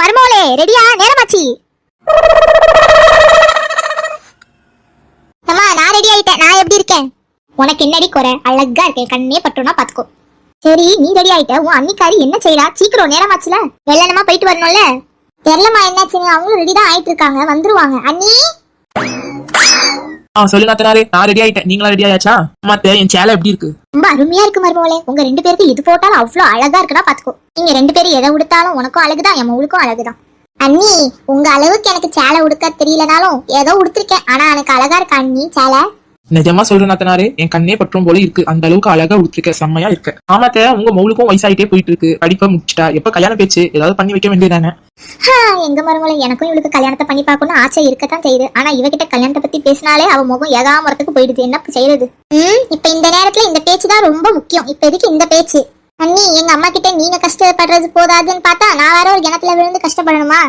மருமோளே ரெடியா நேரமாச்சி. அம்மா நான் ரெடி ஆயிட்டேன். நான் எப்படி இருக்கேன்? உனக்கு என்னடி குறை? அழகா இருக்கேன். கண்ணே பட்டுனா பாத்துக்கோ. சரி நீ ரெடி ஆயிட்ட. உன் அன்னிக்காரி என்ன செய்யறா சீக்கிரம் நேரமாச்சுல. வெள்ளனமா போயிட்டு வரணும்ல. தெரியலமா என்னாச்சுன்னு. அவங்களும் ரெடி தான் ஆயிட்டு இருக்காங்க. வந்துருவாங்க. அண்ணி! ஆ சொல்லு நாத்தனாரே நான் ரெடி ஆயிட்டேன். நீங்களா ரெடி ஆயாச்சா? மத்த என் சேலை எப்படி இருக்கு? ரொம்ப அருமையா இருக்கு மருமகளே. உங்க ரெண்டு பேருக்கு இது போட்டாலும் அவ்வளவு அழகா இருக்குடா பாத்துக்கோ. நீங்க ரெண்டு பேரும் எதை உடுத்தாலும் உனக்கும் அழகுதான் என் உங்களுக்கும் அழகுதான். அண்ணி உங்க அளவுக்கு எனக்கு சேலை உடுக்க தெரியலனாலும் ஏதோ உடுத்திருக்கேன். ஆனா எனக்கு அழகா இருக்கா அண்ணி சேலை? நிஜமா சொல்றேன் நாத்தனாரே என் கண்ணே பற்றும் போல இருக்கு. அந்த அளவுக்கு அழகா உடுத்திருக்க செம்மையா இருக்கு. ஆமாத்த உங்க மவுளுக்கும் வயசாயிட்டே போயிட்டு இருக்கு படிப்பை முடிச்சிட்டா எப்ப கல்யாணம் பேச்சு? ஏதாவது பண்ணி வைக்க வேண்டியதானே எங்க மருமகளை எனக்கும் இவளுக்கு கல்யாணத்தை பண்ணி பார்க்கணும்னு ஆசை இருக்கத்தான் செய்யுது. ஆனா இவகிட்ட கல்யாணத்தை பத்தி பேசினாலே அவ முகம் ஏகாமரத்துக்கு போயிடுது. என்ன செய்யறது? ம் இப்ப இந்த நேரத்துல இந்த பேச்சு தான் ரொம்ப முக்கியம். இப்ப எதுக்கு இந்த பேச்சு? அண்ணி எங்க அம்மா கிட்ட நீங்க கஷ்டப்படுறது போதாதுன்னு பார்த்தா நான் வேற ஒரு கிணத்துல விழுந்து கஷ்டப்படணுமா?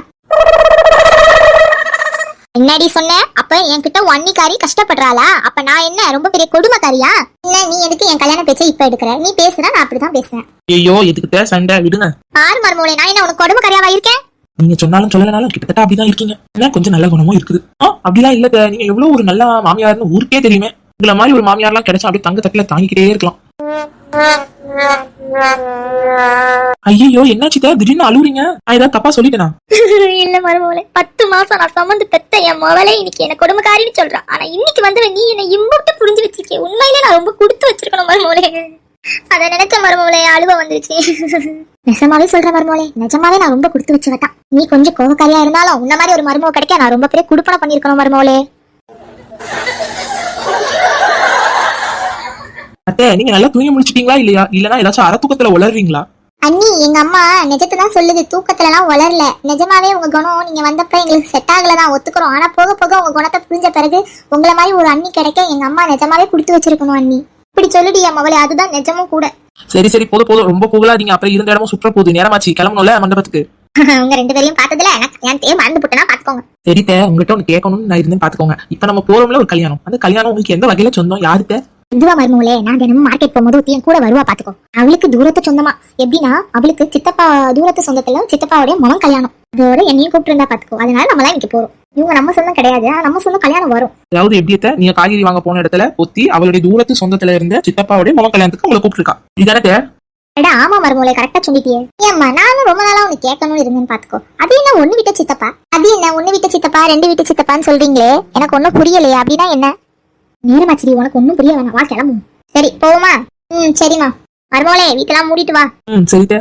என்னடி சொன்ன? அப்ப என்கிட்ட உன் அண்ணிக்காரி கஷ்டப்படுறாளா? அப்ப நான் என்ன ரொம்ப பெரிய கொடுமைக்காரியா? என்ன நீ எதுக்கு என் கல்யாண பேச்சை இப்ப எடுக்கிற? நீ பேசுற நான் அப்படிதான் பேசுறேன். ஐயோ எதுக்கிட்ட? சண்டை விடுங்க. ஆறு மருமூளை நான் என்ன உனக்கு கொடுமைக்காரியாவா இருக்கேன்? நீங்க சொன்னாலும் சொல்லலனாலும் கிட்டத்தட்ட அப்படிதான் இருக்கீங்க. என்ன கொஞ்சம் நல்ல குணமும் இருக்குது. ஆ அப்படிலாம் இல்ல. நீங்க எவ்வளவு ஒரு நல்ல மாமியார்னு ஊருக்கே தெரியுமே. உங்களை மாதிரி ஒரு மாமியார்லாம் கிடைச்சா அப்படியே தங்க தட்டுல தாங்கிக்கிட்டே இருக்கலாம். ஐயோ என்னாச்சு அத்தை? திடீர்னு அழுவுறீங்க. நான் ஏதாவது தப்பா சொல்லிட்டேனா? இல்ல மருமகளே பத்து மாசம் நான் சுமந்து பெத்த என் மவளே இன்னைக்கு என்ன கொடுமைக்காரின்னு சொல்றான். ஆனா இன்னைக்கு வந்து நீ என்ன இம்புட்டு புரிஞ்சு வச்சிருக்கே உண்மையிலே நான் ரொம்ப கொடுத்து வச்சிருக்கணும் மருமகளே. அத நினைச்ச மருமகளே அழுவ வந்துருச்சு. நிஜமாவே சொல்ற மருமகளே நிஜமாவே நான் ரொம்ப கொடுத்து வச்சவதான் நீ கொஞ்சம் கோவக்காரியா இருந்தாலும் உன்ன மாதிரி ஒரு மருமக கிடைக்க நான் ரொம்ப பெரிய குடுப்பனை பண்ணிருக்கணும் மருமகளே. அத்தை நீங்க நல்லா தூங்கி முடிச்சிட்டீங்களா இல்லையா? இல்லனா ஏதாச்சும் அறத்தூக்கத்துல உளறீங்களா? அண்ணி எங்க அம்மா நிஜத்தை தான் சொல்லுது தூக்கத்துல எல்லாம் வளரல நிஜமாவே உங்க குணம் நீங்க வந்தப்ப எங்களுக்கு செட் ஆகல தான் ஒத்துக்கிறோம். ஆனா போக போக உங்க குணத்தை புரிஞ்ச பிறகு உங்களை மாதிரி ஒரு அண்ணி கிடைக்க எங்க அம்மா நிஜமாவே கொடுத்து வச்சிருக்கணும் அண்ணி. இப்படி சொல்லுடி என் மகளே அதுதான் நிஜமும் கூட. சரி சரி போதும் போதும். ரொம்ப புகழாதீங்க. அப்புறம் இருந்த இடமும் சுற்ற போகுது. நேரமாச்சு. கிளம்பணும்ல மண்டபத்துக்கு? உங்க ரெண்டு பேரையும் பார்த்ததுல எனக்கு கல்யாணத்தையே மறந்து போட்டுனா பாத்துக்கோங்க சரித்த உங்ககிட்ட ஒன்று கேட்கணும்னு நான் இருந்தேன் பாத்துக்கோங்க இப்ப நம்ம போறோம்ல ஒரு கல்யாணம். அந்த கல்யாணம் உங்களுக்கு எந்த வகையில சொந்தம்? யாருத்த? இதுவா மருமகளே நான் தினமும் மார்க்கெட் போகும்போது என் கூட வருவா பாத்துக்கோ. அவளுக்கு தூரத்து சொந்தமா. எப்படின்னா அவளுக்கு சித்தப்பா தூரத்து சொந்தத்துல சித்தப்பாவுடைய மகன் கல்யாணம். அதோட என்னையும் கூப்பிட்டு இருந்தா பாத்துக்கோ. அதனால நம்ம இன்னைக்கு போறோம். இவங்க நம்ம சொந்தம் கிடையாது நம்ம சொந்தம் கல்யாணம் வரும். அதாவது எப்படியத்த நீங்க காய்கறி வாங்க போன இடத்துல ஒத்தி அவளுடைய தூரத்து சொந்தத்துல இருந்த சித்தப்பாவுடைய மகன் கல்யாணத்துக்கு உங்களை கூப்பிட்டுருக்கா. இதானே அடா ஆமா மருமகளே கரெக்டா சொல்லிட்டியே. ஏம்மா நானும் ரொம்ப நாளா உனக்கு கேட்கணும்னு இருந்தேன்னு பாத்துக்கோ. அது என்ன ஒண்ணு விட்ட சித்தப்பா? அது என்ன ஒண்ணு விட்ட சித்தப்பா ரெண்டு விட்ட சித்தப்பான்னு சொல்றீங்களே? எனக்கு ஒண்ணும் புரியலையே அப்படின்னா என்ன? நேரமாச்சிரி உனக்கு ஒண்ணும் புரிய வேணாம். வா கிளம்பும். சரி போவோமா? ம் சரிம்மா. மருமகளே வீட்டெல்லாம் மூடிட்டு வா. ம் சரித்த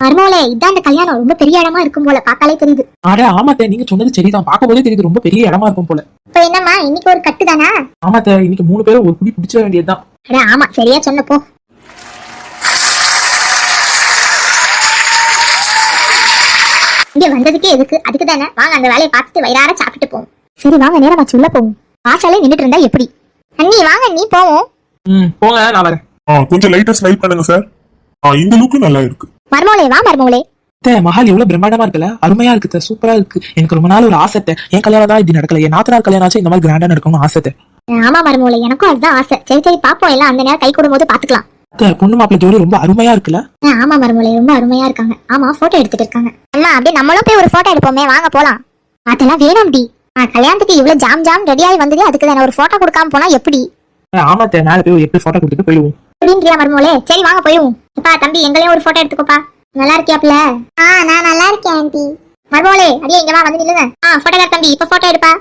மருமகளே இதான் இந்த கல்யாணம். ரொம்ப பெரிய இடமா இருக்கும் போல. பார்த்தாலே தெரியுது. அட ஆமாத்த நீங்க சொன்னது சரிதான். பார்க்கும்போதே தெரியுது ரொம்ப பெரிய இடமா இருக்கும் போல. இப்போ என்னம்மா? இன்னைக்கு ஒரு கட்டு தானா? ஆமாத்த இன்னைக்கு மூணு பேரும் ஒரு குடி பிடிச்சிட வேண்டியதுதான். அட ஆமா சரியா சொன்னப்போ இங்க வந்ததுக்கே எதுக்கு? அதுக்கு தானே. வாங்க அந்த வேலையை பார்த்துட்டு வயிறார சாப்பிட்டு போவோம். சரி வாங்க நேரமாச்சு உள்ள போவோம். வாசலே நின்னுட்டு இருந்தா எப்படி? அண்ணி வாங்க நீ போவோம். ம் போங்க நான் வரேன். ஆ கொஞ்சம் லைட்டா ஸ்லைட் பண்ணுங்க சார் ஆ இந்த லுக்கு நல்லா இருக்கு. மருமகளே வா மருமகளே. அத்தை, மஹால் எவ்வளவு பிரம்மாண்டமா இருக்குல்ல? அருமையா இருக்கு சூப்பரா இருக்கு. எனக்கு ரொம்ப நாள் ஒரு ஆசை என் கல்யாணம் தான் இப்படி நடக்கல. என் நாத்தனார் கல்யாணம் ஆச்சு இந்த மாதிரி கிராண்டா நடக்கணும்னு ஆசை. ஆமா மருமகளே எனக்கும் அதுதான் ஆசை. சரி சரி பாப்போம். எல்லாம் அந்த நேரம் கை கூடும் பாத்துக்கலாம். அத்தை, பொண்ணு மாப்பிள்ளை ஜோடி ரொம்ப அருமையா இருக்குல்ல? ஆமா மருமகளே ரொம்ப அருமையா இருக்காங்க. ஆமா போட்டோ எடுத்துட்டு இருக்காங்க. அம்மா அப்படியே நம்மளும் போய் ஒரு போட்டோ எடுப்போமே. வாங்க போலாம். அதெல்லாம் வேணாம்டி ஆ, கல்யாணத்துக்கு இவ்வளவு ஜாம் ஜாம் ரெடியாகி வந்ததே அதுக்கு தானே. ஒரு போட்டோ கொடுக்காம போனா எப்படி? ஆமா அத்தை, மேல போய் எட்டு போட்டோ கொடுத்துட்டு போயிடுவோம். அப்படின்றியா மருமகளே? சரி வாங்க போயிடுவோம். அப்பா தம்பி எங்களையும் ஒரு போட்டோ எடுத்துக்கோப்பா. நல்லா இருக்கியாப்ல ஆ நான் நல்லா இருக்கேன் ஆண்டி மருமகளே அடியே இங்க வா வந்து நில்லுங்க. ஆ போட்டோகிராஃப் தம்பி இப்ப போட்டோ எடுப்பா.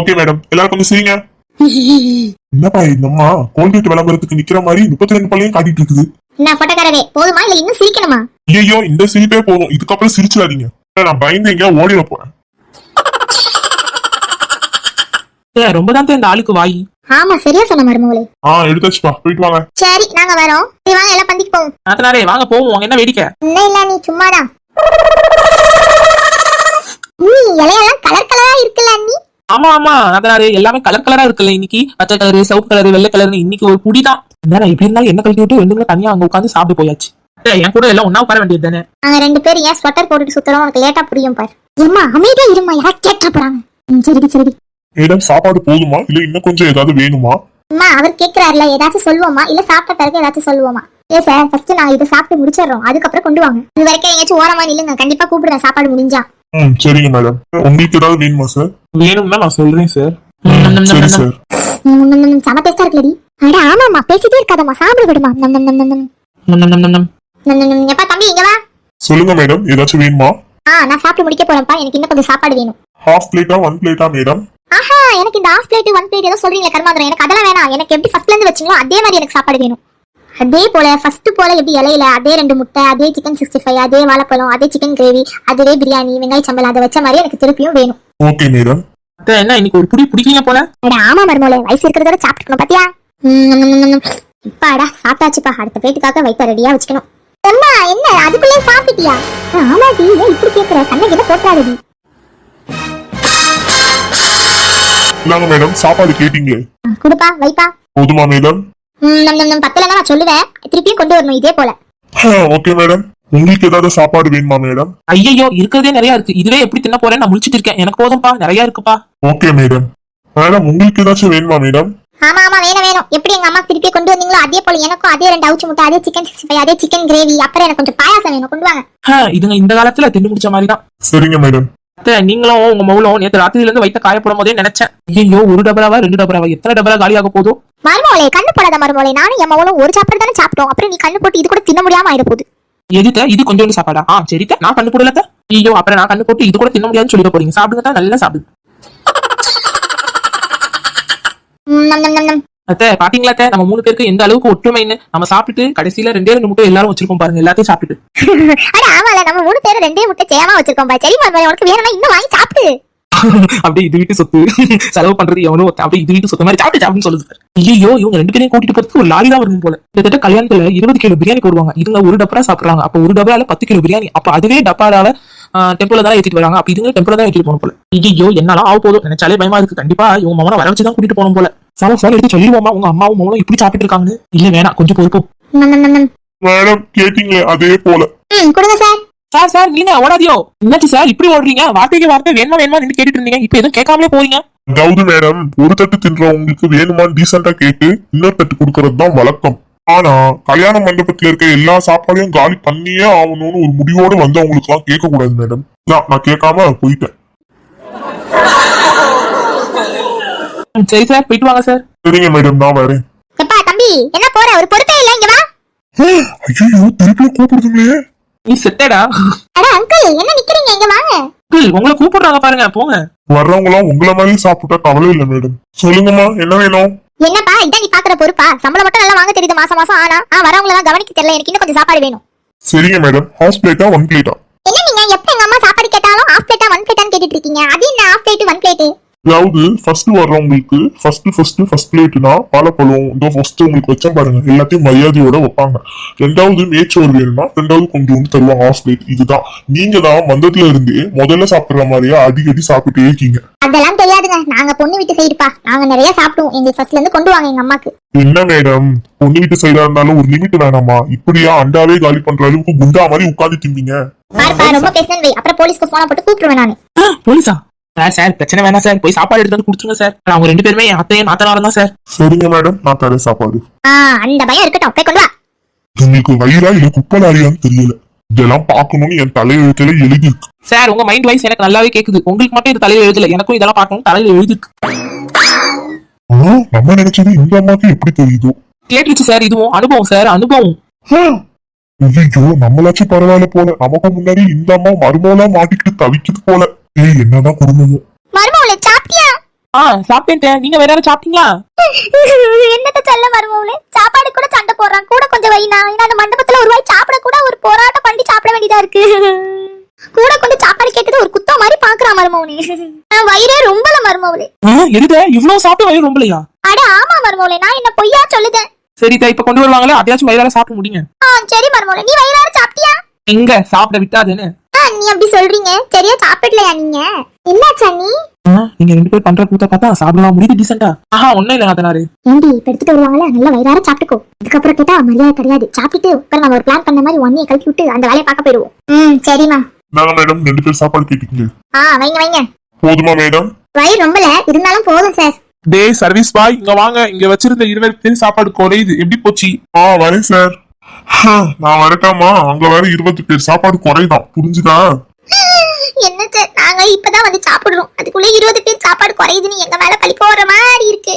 ஓகே மேடம் எல்லாரும் கொஞ்சம் சிரிங்க. என்னப்பா இந்த அம்மா கோல்கேட் விளம்பரத்துக்கு நிக்கிற மாதிரி முப்பத்தி ரெண்டு பள்ளியும் காட்டிட்டு இருக்குது. என்ன போட்டோக்காரவே போதுமா? இல்ல இன்னும் சிரிக்கணுமா? ஐயோ இந்த சிரிப்பே போதும். இதுக்கப்புறம் சிரிச்சிடாதீங்க. நான் பயந்து எங்கேயா ஓடிட போறேன். ரொம்ப தான் இந்த ஆளுக்கு வாய். ஆமா சரியா சொன்ன மருமகளே. ஆ எடுத்தாச்சுப்பா போயிட்டு வாங்க. சரி நாங்க வரோம். சரி வாங்க எல்லாம் பந்திக்கு போவோம். நாத்தனாரே வாங்க போவோம். என்ன வேடிக்கை? இன்னும் இல்ல நீ சும்மாதான். நீ இலையெல்லாம் கலர் கலரா இருக்குல்ல நீ ஆமா ஆமா நாத்தனாரே எல்லாமே கலர் கலரா இருக்குல்ல இன்னைக்கு. பச்சை கலரு சிவப்பு கலரு வெள்ளை கலர்னு இன்னைக்கு ஒரு புடி தான் என்னடா இப்படி இருந்தாலும் என்ன கழட்டி விட்டு ரெண்டு பேரும் தனியா அங்க உட்காந்து சாப்பிட்டு போயாச்சு? என் கூட எல்லாம் ஒண்ணா உட்கார வேண்டியது தானே? நாங்க ரெண்டு பேரும் ஏன் ஸ்வெட்டர் போட்டுட்டு சுத்துறோம்? உனக்கு லேட்டா புரியும் பாரு. ஏம்மா அமைதியா இருமா யாரா கேட்டா போறாங்க? ம், சரிடி சரிடி மேடம் சாப்பாடு போதுமா? இல்ல இன்னும் கொஞ்சம் ஏதாவது வேணுமா? அம்மா அவர் கேக்குறாருல ஏதாச்சும் சொல்லுவோமா? இல்ல சாப்பிட்ட பிறகு ஏதாச்சும் சொல்லுவோமா? ஏ சார் ஃபர்ஸ்ட் நான் இதை சாப்பிட்டு முடிச்சிடுறோம். அதுக்கப்புறம் கொண்டு வாங்க. இது வரைக்கும் எங்கேயாச்சும் ஓரமா நில்லுங்க. கண்டிப்பா கூப்பிடுறேன் சாப்பாடு முடிஞ்சா. ம் சரிங்க மேடம். உங்களுக்கு ஏதாவது வேணுமா சார் வேணும்னா நான் சொல்றேன் சார் சரி சார் ம், ம், ம், செம டேஸ்டா இருக்குலடி அட ஆமாம்மா. பேசிட்டே இருக்காதம்மா. சாப்பிட விடுமா. நம் நம் நம் நம் நம். நம், நம், நம், நம். நம் நம் நம். எப்பா தம்பி இங்க வா. சொல்லுங்க மேடம். ஏதாச்சும் வேணுமா? ஆ நான் சாப்பிட்டு முடிக்க போறேன்ப்பா. எனக்கு இன்னும் கொஞ்சம் சாப்பாடு வேணும். ஹாஃப் பிளேட்டா ஒன் பிளேட்டா மேடம்? ஆஹா எனக்கு இந்த ஆஃப் பிளேட் ஒன் பிளேட் ஏதோ சொல்றீங்க கர்மாந்திரம் எனக்கு அதெல்லாம் வேணாம். எனக்கு எப்படி ஃபர்ஸ்ட்ல இருந்து வச்சீங்களோ அதே மாதிரி எனக்கு சாப்பாடு வேணும். அதே போல ஃபர்ஸ்ட் போல எப்படி இலையில அதே ரெண்டு முட்டை அதே சிக்கன் சிக்ஸ்டி ஃபைவ் அதே வாழைப்பழம் அதே சிக்கன் கிரேவி அதுவே பிரியாணி வெங்காய சம்பல் அதை வச்ச மாதிரி எனக்கு திருப்பியும் வேணும். ஓகே மேடம் அத்தை, என்ன இன்னைக்கு ஒரு புடி பிடிக்கீங்க போல? அட ஆமா மருமோளே வயசு இருக்கிறதோட சாப்பிட்டுக்கணும் பாத்தியா. இப்பாடா சாப்பிட்டாச்சுப்பா. அடுத்த பேட்டுக்காக வயிற்ற ரெடியா வச்சுக்கணும். அம்மா என்ன அதுக்குள்ளே சாப்பிட்டியா? ஆமாடி ஏன் இப்படி கேக்குற? கண்ணை கிட்ட போட்டாடுடி இந்தாங்க மேடம் சாப்பாடு கேட்டீங்களே. குடுப்பா வைப்பா. போதுமா மேடம் நம் நம் நம் பத்தலன்னா நான் சொல்லுவேன். திருப்பியும் கொண்டு வரணும் இதே போல. ஓகே மேடம் உங்களுக்கு ஏதாவது சாப்பாடு வேணுமா மேடம் ஐயோ இருக்கிறதே நிறைய இருக்கு. இதுவே எப்படி தின்ன போறேன்னு நான் முடிச்சிட்டு இருக்கேன். எனக்கு போதும்பா நிறைய இருக்குப்பா. ஓகே மேடம் மேடம் உங்களுக்கு ஏதாச்சும் வேணுமா மேடம் ஆமா ஆமா வேணும் வேணும். எப்படி எங்க அம்மா திருப்பி கொண்டு வந்தீங்களோ அதே போல எனக்கும் அதே ரெண்டு அவுச்சு முட்டை அதே சிக்கன் சிக்ஸ்டி ஃபைவ் அதே சிக்கன் கிரேவி அப்புறம் எனக்கு கொஞ்சம் பாயாசம் வேணும். கொண்டு வாங்க. ஹ, இதுங்க இந்த காலத்துல தின்னு முடிச்ச மாதிரி தான் சரிங்க மேடம் அத்தை, நீங்களும் உங்க மவுளும் நேத்து ராத்திரில இருந்து வைத்த காய போடும் போதே நினைச்சேன். ஐயோ ஒரு டபராவா ரெண்டு டபராவா எத்தனை டபரா காலியாக போதும் மருமோளே கண்ணு போடாத மருமோளே நானும் என் மவளும் ஒரு சாப்பாடு தானே சாப்பிட்டோம். அப்புறம் நீ கண்ணு போட்டு இது கூட தின்ன முடியாம ஆயிட போகுது. எதுத்த? இது கொஞ்சோண்டு சாப்பாடா? ஆ சரித்த நான் கண்ணு போடலத்த ஐயோ அப்புறம் நான் கண்ணு போட்டு இது கூட தின்ன முடியாதுன்னு சொல்லிட போறீங்க. சாப்பிடுங்க நல்லா சாப்பிடுங்க நம் நம் நம். அத்தை பாத்தீங்களா அத்தை, நம்ம மூணு பேருக்கு எந்த அளவுக்கு ஒற்றுமைன்னு? நம்ம சாப்பிட்டு கடைசியில ரெண்டே ரெண்டு முட்டை எல்லாரும் வச்சிருக்கோம் பாருங்க எல்லாத்தையும் சாப்பிட்டுட்டு. அட ஆமால நம்ம மூணு பேரும் ரெண்டே முட்டை சேமா வச்சிருக்கோம் பா சரி மருமோளே உனக்கு வேணும்னா இன்னும் வாங்கி சாப்பிடு அப்படியே இது வீட்டு சொத்து. செலவு பண்றது எவனோ அப்படியே இது வீட்டு சொத்து மாதிரி சாப்பிட்டு சாப்பிட்டு சொல்லுது ஐயோ இவங்க ரெண்டு பேரையும் கூட்டிட்டு போறதுக்கு ஒரு லாரி தான் வரும் போல. கிட்டத்தட்ட கல்யாணத்துல இருபது கிலோ பிரியாணி போடுவாங்க. இதுங்க ஒரு டப்பரா சாப்பிடுறாங்க. அப்ப ஒரு டப்பரால பத்து கிலோ பிரியாணி. அப்ப அதுவே டப்பாரால டெம்போல தான் ஏத்திட்டு வராங்க. அப்ப இதுங்க தான் ஏத்திட்டு போகணும் போல. ஐயோ என்னால ஆக போதும். நினைச்சாலே பயமா இருக்கு. கண்டிப்பா இவங்க மகனை வர வச்சு தான் கூட்டிட்டு போகணும் போல. சாம போன் எடுத்து சொல்லிடுவோமா உங்க அம்மாவும் மகனும் இப்படி சாப்பிட்டு இருக்காங்கன்னு. இல்ல வேணாம். கொஞ்சம் பொறுப்போம் மேடம் கேட்டீங்களே அதே போல. கொடுங்க சார். சார் சார் நீங்க ஓடாதியோ என்னாச்சு சார்? இப்படி ஓடுறீங்க? வார்த்தைக்கு வார்த்தை வேணுமா வேணுமா நின்று கேட்டுட்டு இருந்தீங்க. இப்ப எதுவும் கேட்காமலே போறீங்க. அதாவது மேடம் ஒரு தட்டு தின்றவங்களுக்கு வேணுமான்னு டீசெண்டா கேட்டு இன்னொரு தட்டு கொடுக்கறது தான் வழக்கம். ஆனா கல்யாண மண்டபத்துல இருக்க எல்லா சாப்பாடையும் காலி பண்ணியே ஆகணும்னு ஒரு முடிவோடு வந்து அவங்களுக்கு எல்லாம் கேட்க கூடாது மேடம் நான் கேட்காம போயிட்டேன். சரி சார் போயிட்டு வாங்க சார். சரிங்க மேடம் நான் வரேன். எப்பா தம்பி என்ன போற? ஒரு பொறுப்பே இல்ல இங்க வா. ஐயோ திருப்பி கூப்பிடுதுங்களே. நீ செட்டடா அட அங்கிள் என்ன நிக்கிறீங்க? இங்க வாங்க. அங்கிள், உங்களை கூப்பிடுறாங்க பாருங்க போங்க. வர்றவங்க எல்லாம் உங்களை மாதிரி சாப்பிட்டா கவலை இல்லை மேடம். சொல்லுங்கம்மா என்ன வேணும்? என்னப்பா இதான் நீ பாக்குற பொறுப்பா? சம்பளம் மட்டும் நல்லா வாங்க தெரியுது மாசம் மாசம் ஆனா ஆ வரவங்கள கவனிக்க தெரியல எனக்கு இன்னும் கொஞ்சம் சாப்பாடு வேணும். சரிங்க மேடம் ஹவுஸ் பிளேட்டா ஒன் பிளேட்டா என்ன நீங்க எப்ப எங்க அம்மா சாப்பாடு கேட்டாலும் ஆஃப் பிளேட்டா ஒன் பிளேட்டான்னு கேட்டுட்டு இருக்கீங்க? அது என்ன ஆஃப் பிளேட் ஒன் பிளேட் அதாவது ஃபர்ஸ்ட் வர்றவங்களுக்கு ஃபர்ஸ்ட் ஃபர்ஸ்ட் ஃபர்ஸ்ட் பிளேட்னா வாழைப்பழம் இதோ ஃபர்ஸ்ட் உங்களுக்கு வச்சேன் பாருங்க. எல்லாத்தையும் மரியாதையோட வைப்பாங்க. ரெண்டாவது மேச்சோறு வேணும்னா ரெண்டாவது கொஞ்சோண்டு தருவாங்க ஹாஃப் பிளேட் இதுதான். நீங்க தான் வந்ததுல இருந்தே முதல்ல சாப்பிடுற மாதிரியே அடிக்கடி சாப்பிட்டே இருக்கீங்க. அதெல்லாம் தெரியாதுங்க. நாங்க பொண்ணு வீட்டு சைடுப்பா நாங்க நிறைய சாப்பிடுவோம் எங்களுக்கு ஃபர்ஸ்ட்ல இருந்து கொண்டு வாங்க எங்க அம்மாக்கு. என்ன மேடம் பொண்ணு வீட்டு சைடா இருந்தாலும் ஒரு லிமிட் வேணாமா? இப்படியா அண்டாவே காலி பண்ற அளவுக்கு குண்டா மாதிரி உட்கார்ந்து திம்பீங்க ரொம்ப பேசுனேன் அப்புறம் போலீஸ்க்கு போன போட்டு கூப்பிடுவேன் நானு. போலீஸா சார் சார் பிரச்சனை வேணாம் சார். போய் சாப்பாடு எடுத்து வந்து கொடுத்துருங்க சார். அவங்க ரெண்டு பேருமே அத்தையும் நாத்தனாரும் தான் சார். சரிங்க மேடம். நான் தரேன் சாப்பாடு. ஆ அந்த பயம் இருக்கட்டும். போய் கொண்டு வா. உங்களுக்கு வயிறா இல்ல குப்பலாரியான்னு தெரியல. இதெல்லாம் பார்க்கணும்னு என் தலையெழுத்துல எழுதி இருக்கு. சார் உங்க மைண்ட் வைஸ் எனக்கு நல்லாவே கேக்குது. உங்களுக்கு மட்டும் இது தலையில எழுதல. எனக்கும் இதெல்லாம் பார்க்கணும் தலையில எழுதிருக்கு ஆ, நம்ம நினைச்சது இந்த அம்மாக்கு எப்படி தெரியுதோ? கேட்டுருச்சு சார் இதுவும் அனுபவம் சார் அனுபவம். ஐயோ நம்மளாச்சும் பரவாயில்ல போல. நமக்கு முன்னாடி இந்த அம்மா மருமகளா மாட்டிக்கிட்டு தவிக்குது போல. ஏய் என்னதான் குடும்பமோ மருமவுளே சாப்பிட்டியா? ஆ சாப்பிட்டேன் நீங்க வேற யாரும் சாப்பிட்டீங்களா? என்னத்த சொல்ல மருமவுளே? சாப்பாடு கூட சண்டை போடுறான். கூட கொஞ்சம் வைனா ஏன்னா அந்த மண்டபத்துல ஒரு வாய் சாப்பிட கூட ஒரு போராட்டம் பண்ணி சாப்பிட வேண்டியதா இருக்கு. கூட கொஞ்சம் சாப்பாடு கேட்டது ஒரு குத்தம் மாதிரி பாக்குறான் மருமவுனே நான் வயிறே ரொம்பல மருமவுளே. எதுத இவ்வளவு சாப்பிட்டு வயிறு ரொம்பலையா? அட ஆமா மருமவுளே நான் என்ன பொய்யா சொல்லுதேன்? சரி தா இப்ப கொண்டு வருவாங்களே? அதையாச்சும் வயிறால சாப்பிட முடியுங்க ஆ சரி மருமவுளே நீ வயிறார சாப்பிட்டியா? எங்க? சாப்பிட விட்டாதுன்னு. ஆ நீ அப்படி சொல்றீங்க. சரியா சாப்பிடலையா நீங்க? என்னாச்சா நீ? ஆ, நீங்க ரெண்டு பேர் பண்ற கூத்த பார்த்தா சாப்பிடலாம். முடியுது டீசெண்டா ஆஹா ஒண்ணும் இல்ல நாத்தனாரு. ஏண்டி இப்ப எடுத்துட்டு வருவாங்கல்ல நல்லா வயிறார சாப்பிட்டுக்கோ. இதுக்கப்புறம் கேட்டா மரியாதை கிடையாது. சாப்பிட்டுட்டு அப்புறம் நம்ம ஒரு பிளான் பண்ண மாதிரி ஒன்னையை கழட்டி விட்டு அந்த வேலையை பார்க்க போயிடுவோம். ம் சரிம்மா. மேடம். ரெண்டு பேர் சாப்பாடு கேட்டீங்க ஆ வைங்க வைங்க. போதுமா மேடம்? வயிறு ரொம்பல இருந்தாலும் போதும் சார் டேய் சர்வீஸ் பாய் இங்க வாங்க. இங்க வச்சிருந்த இருபது பேர் சாப்பாடு குறையுது எப்படி போச்சு? ஆ வரேன் சார். நான் வரட்டாமா? அங்க வேற இருபது பேர் சாப்பாடு குறைதான் புரிஞ்சுதா? என்ன சார்? இருபது பேர் சாப்பாடு குறையுதுன்னு எங்க மேல பழி போடுற மாதிரி இருக்கு.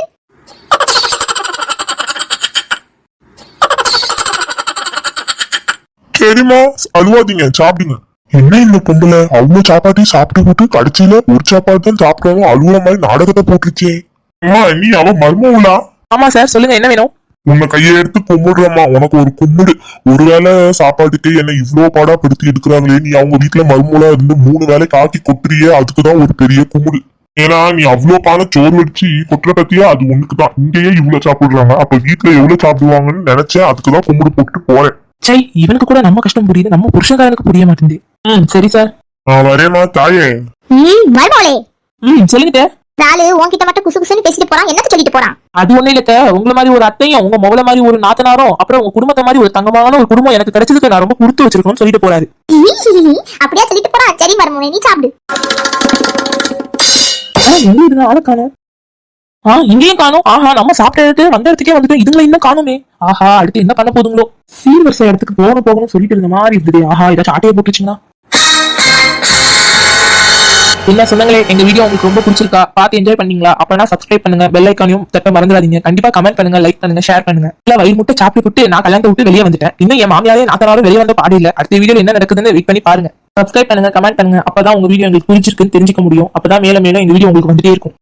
சரிம்மா அழுவாதீங்க. சாப்பிடுங்க. என்ன இந்த பொம்பளை? அவ்வளவு சாப்பாட்டையும் சாப்பிட்டு போட்டு கடைசியில ஒரு சாப்பாடு தான் சாப்பிட்டாலும் அழுகுற மாதிரி நாடகத்தை போட்டுருச்சே அம்மா நீ அவ மர்மவுலா ஆமா சார் சொல்லுங்க என்ன வேணும்? உன்னை கையை எடுத்து கும்பிடுறம்மா. உனக்கு ஒரு கும்பிடு. ஒருவேளை சாப்பாட்டுக்கு என்ன இவ்வளவு பாடா படுத்தி எடுக்கிறாங்களே நீ அவங்க வீட்டுல மருமூலா இருந்து மூணு வேளை காக்கி கொட்டுறியே அதுக்குதான் ஒரு பெரிய கும்பிடு. ஏன்னா நீ அவ்வளவு பானை சோறு வச்சு கொட்டுற பத்தியா? அது உனக்குதான். இங்கேயே இவ்வளவு சாப்பிடுறாங்க. அப்ப வீட்டுல எவ்வளவு சாப்பிடுவாங்கன்னு நினைச்சேன். அதுக்குதான் கும்பிடு போட்டு போறேன். சை இவனுக்கு கூட நம்ம கஷ்டம் புரியுது. நம்ம புருஷன்காரனுக்கு புரிய மாட்டேங்குது. ம் சரி சார். நான் வரேம்மா தாயே. ம் சொல்லுங்க நாலு உன்கிட்ட மட்டும் குசு குசுன்னு பேசிட்டு போறான். என்னத்த சொல்லிட்டு போறான்? அது ஒண்ணு இல்ல உங்கள மாதிரி ஒரு அத்தையும் உங்க மொபைல மாதிரி ஒரு நாத்தனாரும் அப்புறம் உங்க குடும்பத்தை மாதிரி ஒரு தங்கமான ஒரு குடும்பம் எனக்கு கிடைச்சதுக்கு நான் ரொம்ப கொடுத்து வச்சிருக்கணும்னு சொல்லிட்டு போறாரு. அப்படியே சொல்லிட்டு போறான் சரி மருமோளே நீ சாப்பிடு. எங்க இருந்தா ஆளை காணும். ஆ இங்கேயும் காணும். ஆஹா நம்ம சாப்பிட்டு வந்த இடத்துக்கே வந்துட்டோம். இதுங்களை இன்னும் காணுமே. ஆஹா அடுத்து என்ன பண்ண போதுங்களோ? சீர்வரிசை இடத்துக்கு போகணும் போகணும்னு சொல்லிட்டு இருந்த மாதிரி இருந்தது. ஆஹா ஏதாச்சும் ஆட்டையை போட்டுச்சுங்கன்னா என்ன சொந்தங்களே எங்க வீடியோ உங்களுக்கு ரொம்ப பிடிச்சிருக்கா பார்த்து என்ஜாய் பண்ணீங்களா? அப்பனா சப்ஸ்கிரைப் பண்ணுங்க பெல் ஐக்கானையும் தட்ட மறந்துடாதீங்க. கண்டிப்பா கமெண்ட் பண்ணுங்க லைக் பண்ணுங்க ஷேர் பண்ணுங்க. இல்ல வயிறு முட்டை சாப்பிட்டு விட்டு நான் கல்யாணத்தை விட்டு வெளியே வந்துட்டேன். இன்னும் என் மாமியாரே நாத்தனாரும் வெளியே வந்த பாடு இல்ல. அடுத்த வீடியோ என்ன நடக்குதுன்னு வெயிட் பண்ணி பாருங்க. சப்ஸ்கிரைப் பண்ணுங்க கமெண்ட் பண்ணுங்க அப்பதான் உங்க வீடியோ உங்களுக்கு பிடிச்சிருக்குன்னு தெரிஞ்சுக்க முடியும். அப்பதான் மேல மேலும் இந்த வீடியோ உங்களுக்கு வந்துட்டே இருக்கும்.